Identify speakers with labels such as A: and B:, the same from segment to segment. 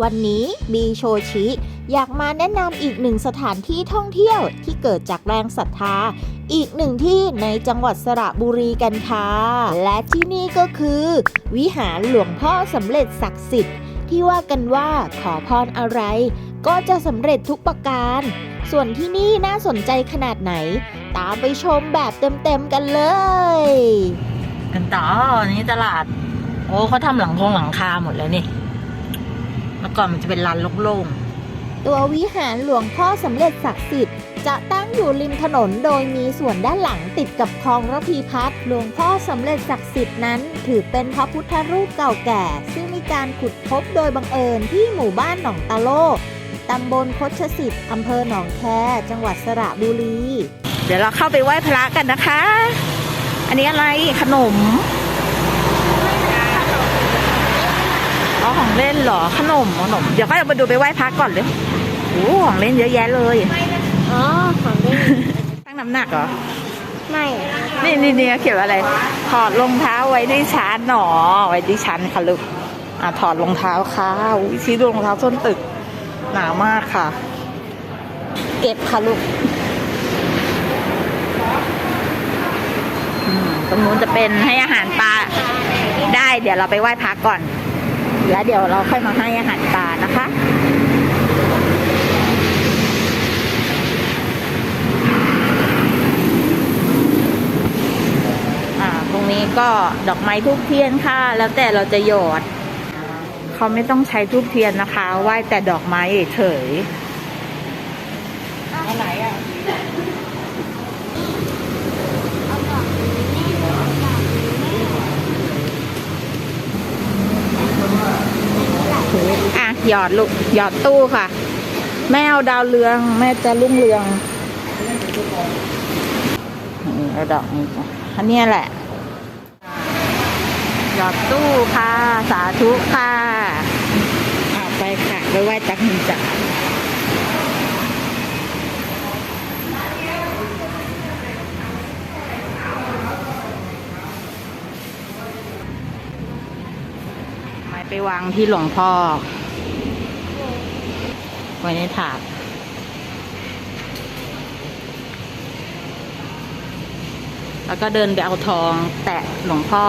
A: วันนี้บีโชชิ อยากมาแนะนำอีกหนึ่งสถานที่ท่องเที่ยวที่เกิดจากแรงศรัทธา อีกหนึ่งที่ในจังหวัดสระบุรีกันค่ะ และที่นี่ก็คือ วิหารหลวงพ่อสำเร็จศักดิ์สิทธิ์ ที่ว่ากันว่าขอพรอะไร ก็จะสำเร็จทุกประการ ส่วนที่นี่น่าสนใจขนาดไหน ตามไปชมแบบเต็มๆกันเลย
B: กันต่ออันนี้ตลาด โอ้เขาทำหลังคงหลังคาหมดแล้วนี่ เมื่อก่อนมันจะเป็นลานโล่ง
A: ตัววิหารหลวงพ่อสำเร็จศักดิ์สิทธิ์จะตั้งอยู่ริมถนนโดยมีส่วนด้านหลังติดกับคลองระพีพัฒน์หลวงพ่อสำเร็จศักดิ์สิทธิ์นั้น ถือเป็นพระพุทธรูปเก่าแก่ ซึ่งมีการขุดพบโดยบังเอิญที่หมู่บ้านหนองตาโลตำบลคดชสิทธิ์อำเภอหนองแค จังหวัดสระบุรี
B: ๆเดี๋ยวเราเข้าไปไหว้พระกันนะคะ อันนี้อะไรขนมอ๋อของ เล่นเหรอขนมขนม เดี๋ยวก็มาดูไปไหว้พระก่อนเลยโอ้ของเล่นเยอะแยะเลย
A: อ๋อของเล่น
B: ตั้งน้ำหนักเหรอ
A: ไม่
B: นี่นี่นี่เขียนว่าอะไร ถอดรองเท้าไว้ที่ชั้นหนอ ไว้ที่ชั้นค่ะลูกอะถอดรองเท้าค่ะอุ๊ยชี้ดูรองเท้าส้นตึก หนามากค่ะ เก็บค่ะลูกอืมตรงนู้นจะเป็นให้อาหารปลาได้ เดี๋ยวเราไปไหว้พระก่อน แล้วเดี๋ยวเราค่อยมาให้อาหารปลานะคะอ่าตรงนี้ก็ดอกไม้ทูบเทียนค่ะ แล้วแต่เราจะหยอด เขาไม่ต้องใช้ทูบเทียนนะคะไหว้แต่ดอกไม้เฉยอะไรอะ หยอดลูกหยอดตู้ค่ะ แม่เอาดาวเรือง แม่จะรุ่งเรืองนี่เอาดอกนี้จ้ะอันเนี้ยแหละ หยอดตู้ค่ะ สาธุค่ะอ่าไปค่ะไปไหว้ตักหินจ้ะไม้ไปวางที่หลวงพ่อ ไว้ในถาดแล้วก็เดินไปเอาทองแตะหลวงพ่อ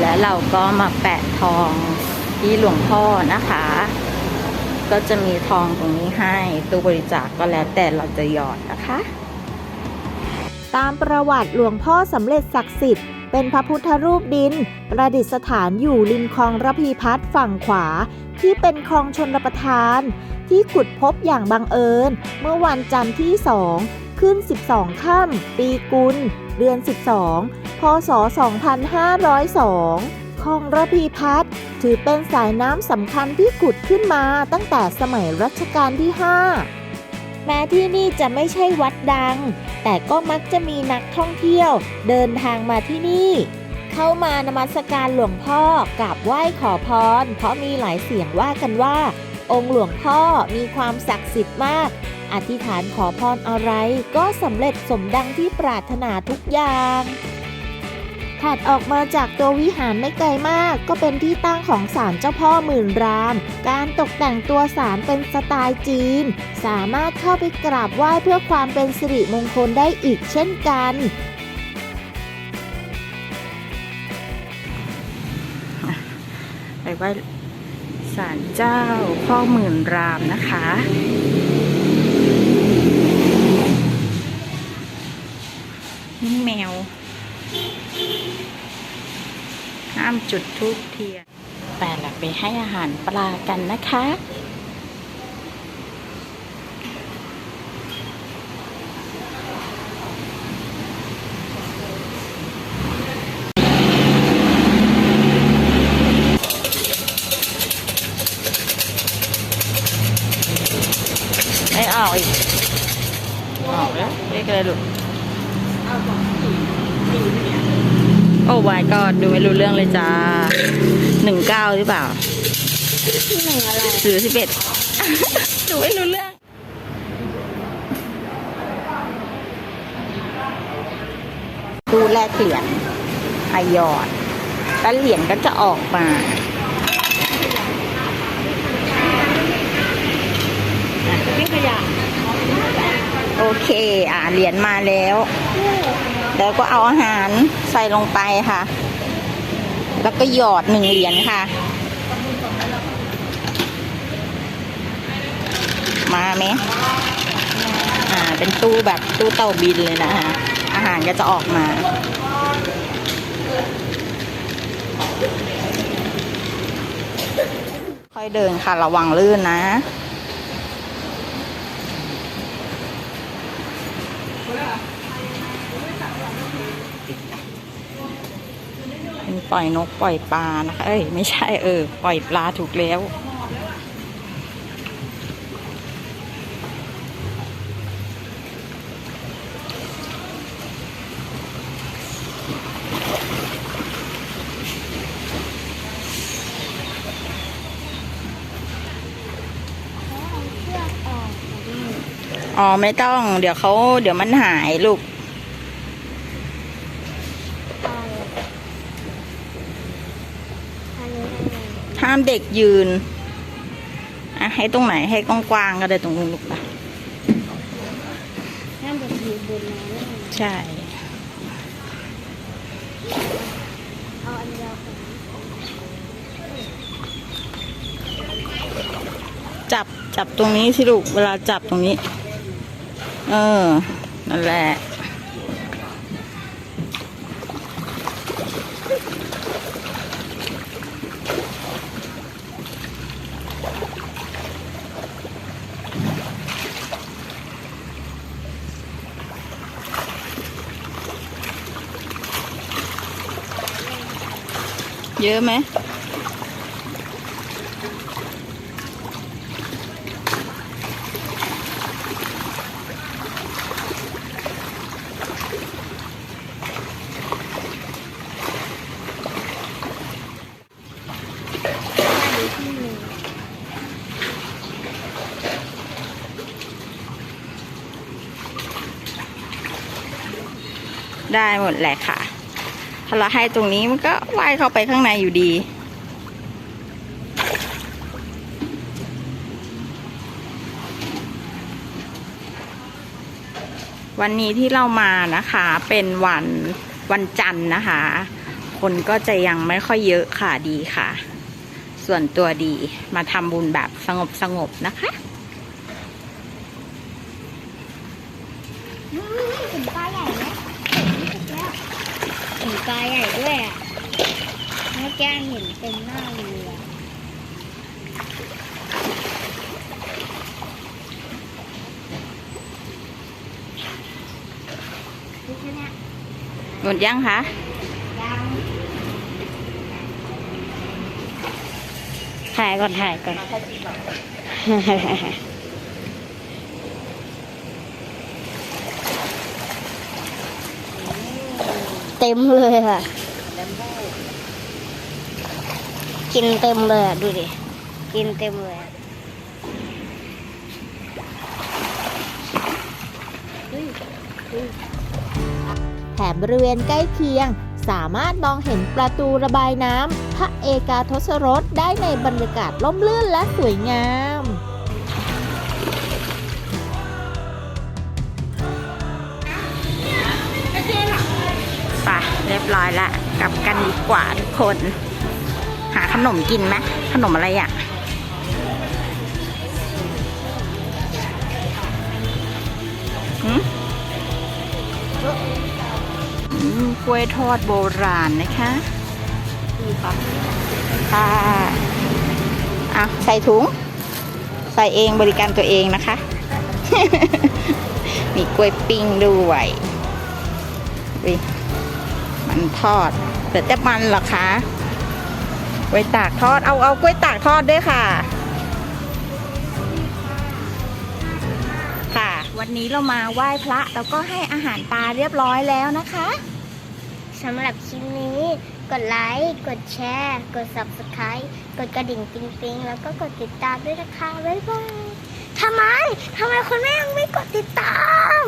B: และเราก็มาแปะทองที่หลวงพ่อนะคะ ก็จะมีทองตรงนี้ให้ตู้บริจาคก็แล้วแต่เราจะหยอดนะคะ
A: ตามประวัติหลวงพ่อสำเร็จศักดิ์สิทธิ์ เป็นพระพุทธรูปดิน ประดิษฐานอยู่ริมคลองระพีพัฒน์ฝั่งขวา ที่เป็นคลองชนประทาน ที่ขุดพบอย่างบังเอิญ เมื่อวันจันทร์ที่2ขึ้น 12 ค่ำ ปีกุล เดือน 12 พศ 2502 คลองระพีพัฒน์ถือเป็นสายน้ำสำคัญที่ขุดขึ้นมาตั้งแต่สมัยรัชกาลที่ 5 แม้ที่นี่จะไม่ใช่วัดดัง แต่ก็มักจะมีนักท่องเที่ยวเดินทางมาที่นี่ เข้ามานมัสการหลวงพ่อกราบไหว้ขอพร เพราะมีหลายเสียงว่ากันว่า องค์หลวงพ่อมีความศักดิ์สิทธิ์มาก อธิษฐานขอพรอะไรก็สำเร็จสมดังที่ปรารถนาทุกอย่าง ถัดออกมาจากตัววิหารไม่ไกลมาก ก็เป็นที่ตั้งของศาลเจ้าพ่อหมื่นราม การตกแต่งตัวศาลเป็นสไตล์จีน สามารถเข้าไปกราบไหว้เพื่อความเป็นสิริมงคลได้อีกเช่นกัน
B: ไปไหว้ศาลเจ้าพ่อหมื่นรามนะคะ นี่แมว ห้าม จุดทูบเทียนแต่ละไปให้อาหารปลากันนะคะ ไม่ออกอีกออกแล้วเรียกอะไรลูก โอ้ my god ดูไม่รู้เรื่องเลยจ้าหนึ่งเก้าหรือเปล่าหรือสิบเอ็ดดูไม่รู้เรื่องตู้แลกเหรียญไอยอด แล้วเหรียญก็จะออกมา
C: ไม่ขยะ
B: เค อ่าเหรียญมาแล้ว แล้วก็เอาอาหารใส่ลงไปค่ะ แล้วก็หยอดหนึ่งเหรียญค่ะ มาไหมอ่า เป็นตู้แบบตู้เต่าบินเลยนะคะ อาหารก็จะออกมาค่อยเดินค่ะ ระวังลื่นนะ เป็นปล่อยนกปล่อยปลานะคะ เอ้ยไม่ใช่เออ ปล่อยปลาถูกแล้ว
C: อ๋อ
B: ไม่ต้อง เดี๋ยวเขาเดี๋ยวมันหายลูก
C: เอาอันนี้ได้ไหม
B: ห้ามเด็กยืน อะให้ตรงไหนให้กว้างๆก็ได้ตรงนู้นลูกปะ
C: ห้ามเด็กอยู่บนนั้น
B: ใช่
C: เอาอันเดียว
B: จับจับตรงนี้สิลูกเวลาจับตรงนี้ เออ นั่นแหละ เยอะไหม
C: อันนี้ที่หน
B: ได้หมดแหละค่ะ ถ้าเราให้ตรงนี้มันก็ว่ายเข้าไปข้างในอยู่ดี วันนี้ที่เรามานะคะเป็นวันวันจันทร์นะคะ คนก็จะยังไม่ค่อยเยอะค่ะดีค่ะ ส่วนตัวดีมาทำบุญแบบสงบสงบนะคะ
C: อืมเห็นปลาใหญ่ไหมเห็น ปลาใหญ่ด้วยอะเมื่อกี้เห็นเต็มหน้าเลยอะดูแค่เนี้ย
B: หมดยังคะ
C: ยัง
A: ถ่ายก่อนถ่ายก่อน เต็มเลยค่ะ กินเต็มเลยอะ ดูดิ กินเต็มเลยแถมบริเวณใกล้เคียง สามารถมองเห็นประตูระบายน้ำพระเอกาทศรสได้ในบรรยากาศล่มลื่นและสวยงาม
B: บร้อยละกลับกันดีกว่าทุกคน หาขนมกินไหมขนมอะไรอะหืมอืมกล้วยทอดโบราณนะคะค่ะค่ะอะใส่ถุง ใส่เองบริการตัวเองนะคะ มีกล้วยปิ้งด้วยอุ๊ย มันทอดเดี๋ยวจะมันเหรอคะกล้วยตากทอด เอาเอากล้วยตากทอดด้วยค่ะ ค่ะ วันนี้เรามาไหว้พระแล้วก็ให้อาหารปลาเรียบร้อยแล้วนะคะ
C: สำหรับคลิปนี้ กดไลค์ กดแชร์ กด subscribe กดกระดิ่งปิ๊งๆ แล้วก็กดติดตามด้วยนะคะ บ๊ายบายทำไม ทำไมคุณแม่ยังไม่กดติดตาม